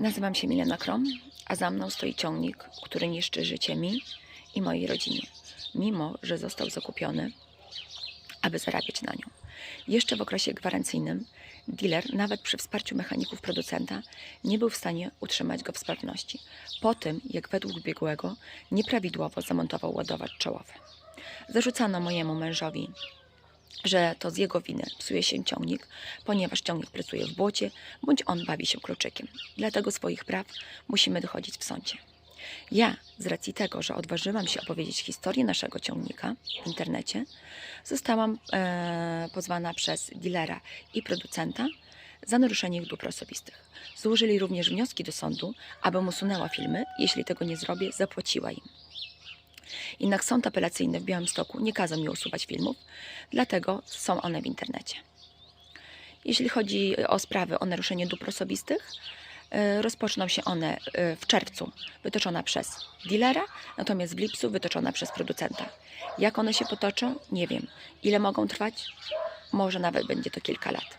Nazywam się Milena Krom, a za mną stoi ciągnik, który niszczy życie mi i mojej rodzinie, mimo że został zakupiony, aby zarabiać na nią. Jeszcze w okresie gwarancyjnym dealer, nawet przy wsparciu mechaników producenta, nie był w stanie utrzymać go w sprawności, po tym jak według biegłego nieprawidłowo zamontował ładowacz czołowy. Zarzucano mojemu mężowi że to z jego winy psuje się ciągnik, ponieważ ciągnik pracuje w błocie, bądź on bawi się kluczykiem. Dlatego swoich praw musimy dochodzić w sądzie. Ja, z racji tego, że odważyłam się opowiedzieć historię naszego ciągnika w internecie, zostałam e, pozwana przez dealera i producenta za naruszenie ich dóbr osobistych. Złożyli również wnioski do sądu, abym usunęła filmy. Jeśli tego nie zrobię, zapłaciła im. Jednak sąd apelacyjny w Białymstoku nie kazał mi usuwać filmów, dlatego są one w internecie. Jeśli chodzi o sprawy o naruszenie dóbr osobistych, e, rozpoczną się one e, w czerwcu, wytoczona przez dealera, natomiast w lipcu wytoczona przez producenta. Jak one się potoczą? Nie wiem. Ile mogą trwać? Może nawet będzie to kilka lat.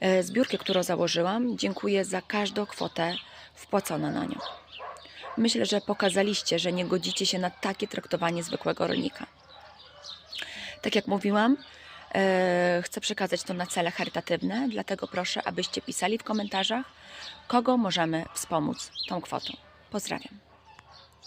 E, Zbiórkę, którą założyłam, dziękuję za każdą kwotę wpłaconą na nią. Myślę, że pokazaliście, że nie godzicie się na takie traktowanie zwykłego rolnika. Tak jak mówiłam, e, chcę przekazać to na cele charytatywne, dlatego proszę, abyście pisali w komentarzach, kogo możemy wspomóc tą kwotą. Pozdrawiam.